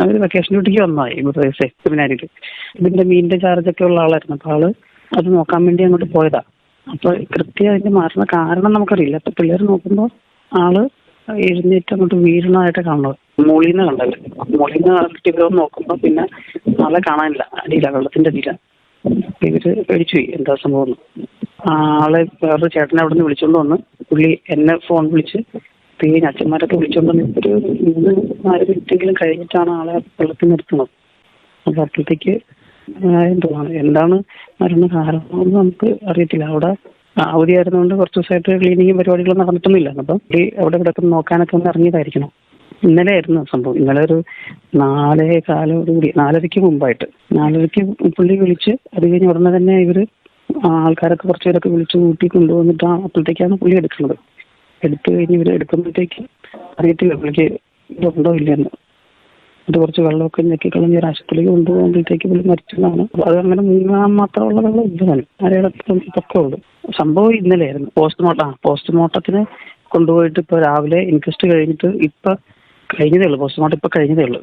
അവർ vacation ഡ്യൂട്ടിക്ക് വന്നതായി ഇവിടെ സെമിനാരിൽ ഇതിന്റെ മീനിന്റെ ചാർജ് ഒക്കെ ഉള്ള ആളായിരുന്നു. അപ്പൊ ആൾ അത് നോക്കാൻ വേണ്ടി അങ്ങോട്ട് പോയതാ. അപ്പൊ കൃത്യം അതിന്റെ മാറുന്ന കാരണം നമുക്കറിയില്ല. അപ്പൊ പിള്ളേർ നോക്കുമ്പോൾ ആൾ എഴുന്നേറ്റ് അങ്ങോട്ട് വീഴുന്നതായിട്ട് കാണുന്നത്. മുകളിൽ കണ്ടത്. കണ്ടവര് കണ്ടിട്ട് നോക്കുമ്പോ പിന്നെ ആളെ കാണാനില്ല. അടിയില്ല വെള്ളത്തിന്റെ അടിയില. ഇവർ പേടിച്ചു പോയി. എന്താ സംഭവം ആളെ വേറൊരു ചേട്ടനെ അവിടെ നിന്ന് വിളിച്ചോണ്ട് വന്ന് പുള്ളി എന്നെ ഫോൺ വിളിച്ച് പിന്നെ അച്ഛന്മാരൊക്കെ വിളിച്ചോണ്ട് ഒരു മൂന്ന് നാല് മിനിറ്റെങ്കിലും കഴിഞ്ഞിട്ടാണ് ആളെ വെള്ളത്തിൽ നിർത്തുന്നത്. അപ്പൊ അപ്പോഴത്തേക്ക് എന്തുവാ എന്താണ് മരുന്ന് കാരണമെന്ന് നമുക്ക് അറിയത്തില്ല. അവിടെ അവധിയായിരുന്നുകൊണ്ട് കുറച്ച് ദിവസമായിട്ട് ക്ലീനിങ്ങും പരിപാടികളും നടന്നിട്ടൊന്നുമില്ല. അപ്പം അവിടെ ഇവിടെ നോക്കാനൊക്കെ ഒന്ന് ഇറങ്ങിയതായിരിക്കണം. ഇന്നലെ ആയിരുന്നു സംഭവം. ഇന്നലെ ഒരു നാലേ കാലോടുകൂടി നാലരയ്ക്ക് മുമ്പായിട്ട്. നാലരയ്ക്ക് പുള്ളി വിളിച്ച് അത് കഴിഞ്ഞ് ഉടനെ തന്നെ ഇവർ ആൾക്കാരൊക്കെ കുറച്ചുപേരൊക്കെ വിളിച്ച് കൂട്ടി കൊണ്ടുവന്നിട്ട് അപ്പോഴത്തേക്കാണ് പുള്ളി എടുക്കുന്നത്. എടുത്തു കഴിഞ്ഞ് ഇവരെ എടുക്കുമ്പോഴത്തേക്കും അറിയത്തില്ല പുള്ളിക്ക് ഇതുണ്ടോ ഇല്ലെന്ന് അത് കുറച്ച് വെള്ളമൊക്കെ ഞെക്കി കളഞ്ഞ് ഒരു ആശുപത്രിയിലേക്ക് കൊണ്ടുപോകുമ്പോഴത്തേക്ക് പുള്ളി മരിച്ചതാണ്. അത് അങ്ങനെ മൂന്നാം മാത്രമുള്ള വെള്ളം ഇല്ല താനും അരയിടത്തും ഇതൊക്കെ ഉള്ളു. സംഭവം ഇന്നലെയായിരുന്നു. പോസ്റ്റ്മോർട്ടം. ആ പോസ്റ്റ്മോർട്ടത്തിന് കൊണ്ടുപോയിട്ട് ഇപ്പൊ രാവിലെ ഇൻക്വസ്റ്റ് കഴിഞ്ഞിട്ട് ഇപ്പൊ കഴിഞ്ഞതേ ഉള്ളൂ. പോസ്റ്റ്മോർട്ടം ഇപ്പൊ കഴിഞ്ഞതേ ഉള്ളൂ.